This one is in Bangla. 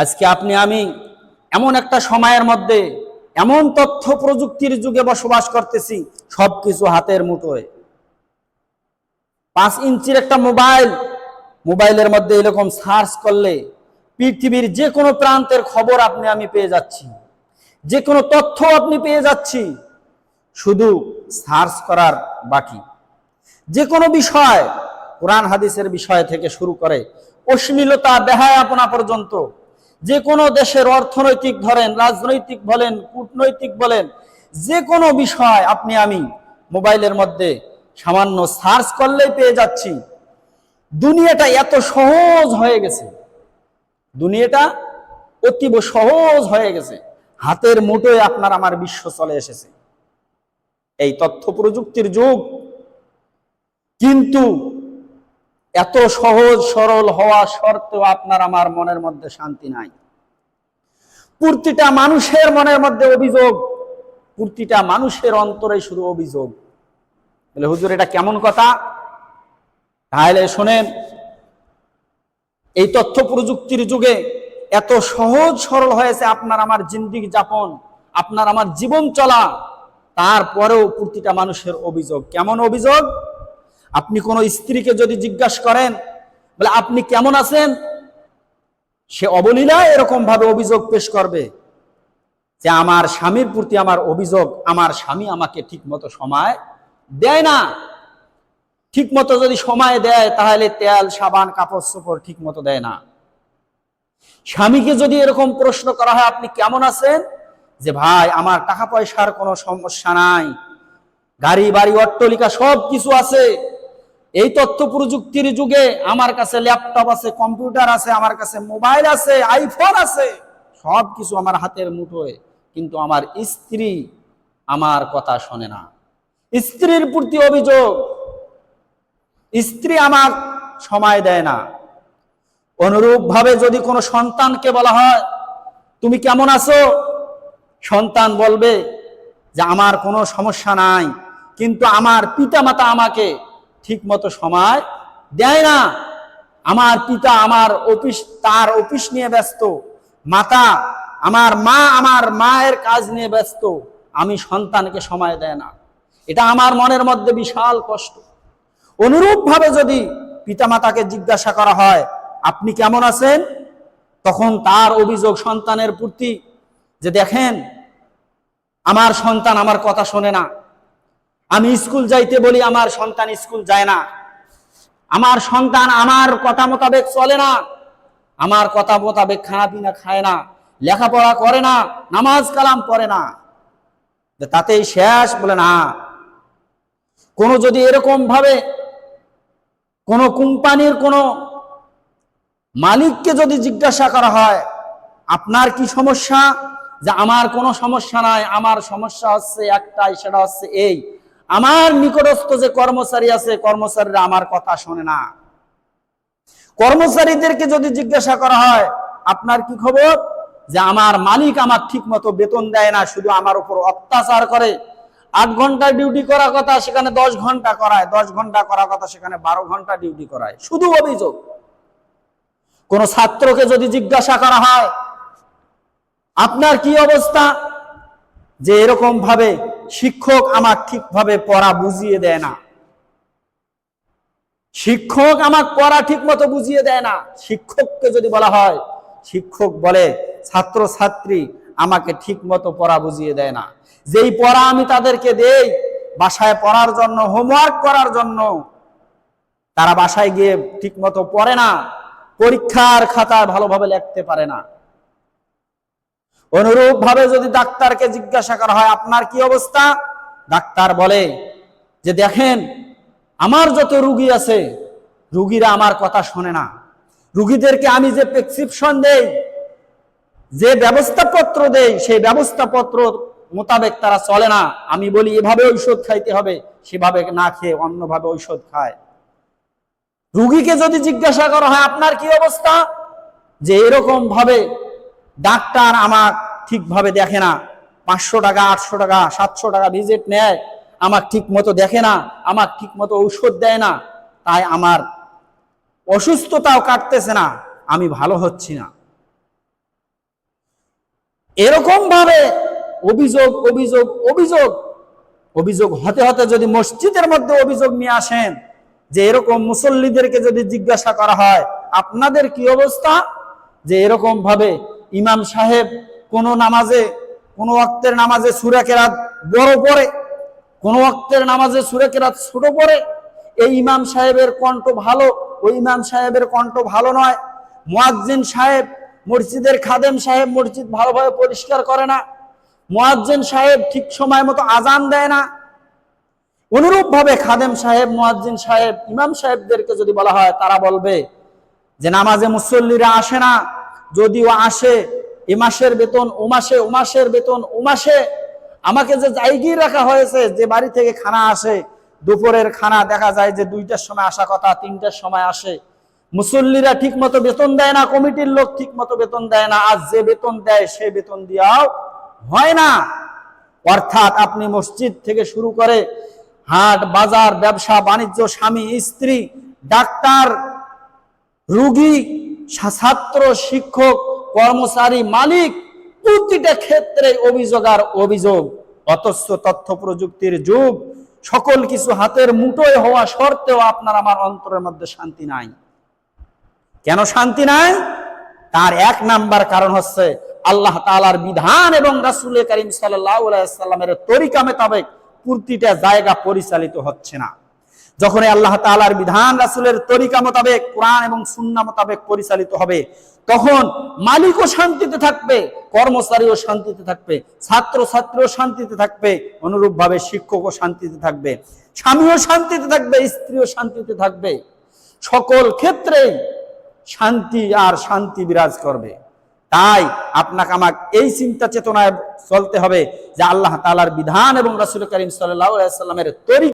আজকে আপনি, আমি এমন একটা সময়ের মধ্যে এমন তথ্য প্রযুক্তির যুগে বসবাস করতেছি, সবকিছু হাতের মুঠোয়। পাঁচ ইঞ্চির একটা মোবাইল, মোবাইলের মধ্যে এরকম সার্চ করলে পৃথিবীর যে কোনো প্রান্তের খবর আপনি, আমি পেয়ে যাচ্ছি। যে কোনো তথ্য আপনি পেয়ে যাচ্ছি, শুধু সার্চ করার বাকি। যে কোনো বিষয়, কোরআন হাদিসের বিষয় থেকে শুরু করে অশ্লীলতা, বেহায়াপনা পর্যন্ত যে কোনো দেশের অর্থনৈতিক ধরেন, রাজনৈতিক বলেন, কূটনৈতিক বলেন, যে কোনো বিষয় আপনি আমি মোবাইলের মধ্যে সামান্য সার্চ করলেই পেয়ে যাচ্ছি। দুনিয়াটা এত সহজ হয়ে গেছে। দুনিয়াটা অতীব সহজ হয়ে গেছে। হাতের মুঠোয় আপনার আমার বিশ্ব চলে এসেছে। এই তথ্য প্রযুক্তির যুগ। কিন্তু এত সহজ, সরল হওয়া সত্ত্বেও আপনার আমার মনের মধ্যে শান্তি নাই। প্রতিটা মানুষের মনের মধ্যে অভিযোগ, প্রতিটা মানুষের অন্তরে শুধু অভিযোগ। বলে, হুজুর, এটা কেমন কথা? তাহলে শোনেন, এই তথ্য প্রযুক্তির যুগে এত সহজ, সরল হয়েছে আপনার আমার জিন্দিগি যাপন, আপনার আমার জীবন চলা, তারপরেও প্রতিটা মানুষের অভিযোগ। কেমন অভিযোগ? আপনি কোনো স্ত্রীকে যদি জিজ্ঞাসা করেন, বলে, আপনি কেমন আছেন? সে অবলীলায় এরকম ভাবে অভিযোগ পেশ করবে যে, আমার স্বামীর প্রতি আমার অভিযোগ, আমার স্বামী আমাকে ঠিক মতো সময় দেয় না। ঠিক মতো যদি সময় দেয়, তাহলে তেল, সাবান, কাপড় চোপড় ঠিক মতো দেয় না। স্বামীকে যদি এরকম প্রশ্ন করা হয়, আপনি কেমন আছেন? যে, ভাই, আমার টাকা পয়সার কোনো সমস্যা নাই। গাড়ি, বাড়ি, অট্টলিকা সব কিছু আছে। এই তথ্য প্রযুক্তির যুগে আমার কাছে ল্যাপটপ আছে, কম্পিউটার আছে, আমার কাছে মোবাইল আছে, আইফোন আছে সব কিছু আমার হাতের মুঠোয়। কিন্তু আমার স্ত্রী আমার কথা শোনে না। স্ত্রীর প্রতি অভিযোগ, স্ত্রী আমার সময় দেয় না। অনুরূপ ভাবে যদি কোনো সন্তানকে বলা হয়, তুমি কেমন আছো? সন্তান বলবে যে, আমার কোনো সমস্যা নাই। কিন্তু আমার পিতামাতা আমাকে ঠিক মতো সময় দেয় না। আমার পিতা আমার অফিস, তার অফিস নিয়ে ব্যস্ত। মাতা আমার মা আমার মায়ের কাজ নিয়ে ব্যস্ত। আমি সন্তানকে সময় দেয় না। এটা আমার মনের মধ্যে বিশাল কষ্ট। অনুরূপভাবে যদি পিতামাতাকে জিজ্ঞাসা করা হয়, আপনি কেমন আছেন? তখন তার অভিযোগ সন্তানের প্রতি যে, দেখেন, আমার সন্তান আমার কথা শোনে না। আমি স্কুল যাইতে বলি, আমার সন্তান স্কুল যায় না। আমার সন্তান আমার কথা মোতাবেক চলে না। আমার কথা মোতাবেক খানা পিনা খায় না, লেখাপড়া করে না, নামাজ কালাম পড়ে না। তাতেই শেষ বলে না। কোনো যদি এরকম ভাবে কোনো কোম্পানির কোনো মালিককে যদি জিজ্ঞাসা করা হয়, আপনার কি সমস্যা? যে আমার কোনো সমস্যা নাই, আমার সমস্যা হচ্ছে একটাই, সেটা হচ্ছে এই। আমার নিকটস্থ যে কর্মচারী আছে, কর্মচারীরা আমার কথা শোনে না। কর্মচারীদেরকে যদি জিজ্ঞাসা করা হয়, আপনার কি খবর? যে আমার মালিক আমার ঠিক মতো বেতন দেয় না, শুধু আমার উপর অত্যাচার করে। আট ঘণ্টা ডিউটি করার কথা সেখানে দশ ঘণ্টা করায়, দশ ঘণ্টা করার কথা সেখানে বারো ঘণ্টা ডিউটি করায়। শুধু অভিযোগ। কোন ছাত্রকে যদি জিজ্ঞাসা করা হয়, আপনার কি অবস্থা? যে এরকম ভাবে শিক্ষক আমার ঠিকভাবে পড়া বুঝিয়ে দেয় না। শিক্ষক আমার পড়া ঠিক মতো বুঝিয়ে দেয় না। শিক্ষককে যদি বলা হয়, শিক্ষক বলে ছাত্র ছাত্রী আমাকে ঠিক মতো পড়া বুঝিয়ে দেয় না। যেই পড়া আমি তাদেরকে দেই, বাসায় পড়ার জন্য হোমওয়ার্ক করার জন্য, তারা বাসায় গিয়ে ঠিক মতো পড়ে না, পরীক্ষার খাতায় ভালোভাবে লিখতে পারে না। অনুরূপ ভাবে যদি ডাক্তারকে জিজ্ঞাসা করা হয়, আপনার কি অবস্থা? ডাক্তার বলে, যে দেখেন, আমার যত রুগী আছে, রুগীরা আমার কথা শোনে না। রুগীদেরকে আমি যে প্রেসক্রিপশন দেই, যে ব্যবস্থাপত্র দেই, সেই ব্যবস্থাপত্র মোতাবেক তারা চলে না। আমি বলি, এভাবে ঔষধ খাইতে হবে, সেভাবে না খেয়ে অন্যভাবে ঔষধ খায়। রুগীকে যদি জিজ্ঞাসা করা হয়, আপনার কি অবস্থা? যে এরকম ভাবে ডাক্তার আমার ঠিকভাবে দেখে না। পাঁচশো টাকা, আটশো টাকা, সাতশো টাকা ভিজিট নেয়, আমার ঠিক মতো দেখে না, আমার ঠিক মতো ঔষধ দেয় না। তাই আমার অসুস্থতাও কাটতেছে না, আমি ভালো হচ্ছি না। এরকম ভাবে অভিযোগ অভিযোগ অভিযোগ অভিযোগ হতে হতে যদি মসজিদের মধ্যে অভিযোগ নিয়ে আসেন যে এরকম মুসল্লিদেরকে যদি জিজ্ঞাসা করা হয়, আপনাদের কি অবস্থা? যে এরকম ভাবে ইমাম সাহেব কোন নামাজে, কোন ওয়াক্তের নামাজে সুরা কেরাত বড় পড়ে, কোন ওয়াক্তের নামাজে সুরা কেরাত ছোট পড়ে, এই ইমাম সাহেবের কণ্ঠ ভালো, ওই ইমাম সাহেবের কণ্ঠ ভালো নয়। মুয়াজ্জিন সাহেব, মসজিদের খাদেম সাহেব মসজিদ ভালোভাবে পরিষ্কার করে না। মুয়াজ্জিন সাহেব ঠিক সময় মতো আজান দেয় না। অনুরূপ ভাবে খাদেম সাহেব, মুয়াজ্জিন সাহেব, ইমাম সাহেবদেরকে যদি বলা হয়, তারা বলবে যে নামাজে মুসল্লিরা আসে না। যদিও আসে, এ মাসের বেতন, ও মাসে, ও মাসের বেতন, ও মাসে। আমাকে যে জায়গিয়ে রাখা হয়েছে, যে বাড়ি থেকে খানা আসে, দুপুরের খানা দেখা যায় যে দুইটার সময় আসা কথা, তিনটার সময় আসে। মুসল্লিরা ঠিক মতো বেতন দেয় না, কমিটির লোক ঠিক মতো বেতন দেয় না আজ যে বেতন দেয়, সে বেতন দিয়াও হয় না। অর্থাৎ আপনি মসজিদ থেকে শুরু করে হাট, বাজার, ব্যবসা, বাণিজ্য, স্বামী, স্ত্রী, ডাক্তার, রুগী ছাত্র, শিক্ষক, কর্মচারী, মালিক, প্রতিটা ক্ষেত্রে অভিযোগ আর অভিযোগ। অথচ তথ্য প্রযুক্তির যুগ। সকল কিছু হাতের মুঠোয় হওয়া সত্ত্বেও আপনার আমার অন্তরের মধ্যে শান্তি নাই। কেন শান্তি নাই? তার এক নাম্বার কারণ হচ্ছে আল্লাহ তাআলার বিধান এবং রাসূল করিম আলাইহি সাল্লামের তরিকা মোতাবেক প্রতিটা জায়গা পরিচালিত হচ্ছে না। যখন আল্লাহ তালার বিধান রাসুলের তরিকা মোতাবেক, কোরআন এবং সুন্নাহ মোতাবেক পরিচালিত হবে, তখন মালিকও শান্তিতে থাকবে, কর্মচারীও শান্তিতে থাকবে ছাত্র ছাত্রীও শান্তিতে থাকবে, অনুরূপভাবে শিক্ষকও শান্তিতে থাকবে, স্বামীও শান্তিতে থাকবে, স্ত্রীও শান্তিতে থাকবে। সকল ক্ষেত্রেই শান্তি আর শান্তি বিরাজ করবে। তাই আপনাকে আমাকে এই চিন্তা চেতনায় চলতে হবে যে আল্লাহ তালার বিধান এবং রাসূল করিম আলাইহি সাল্লামের তরিকা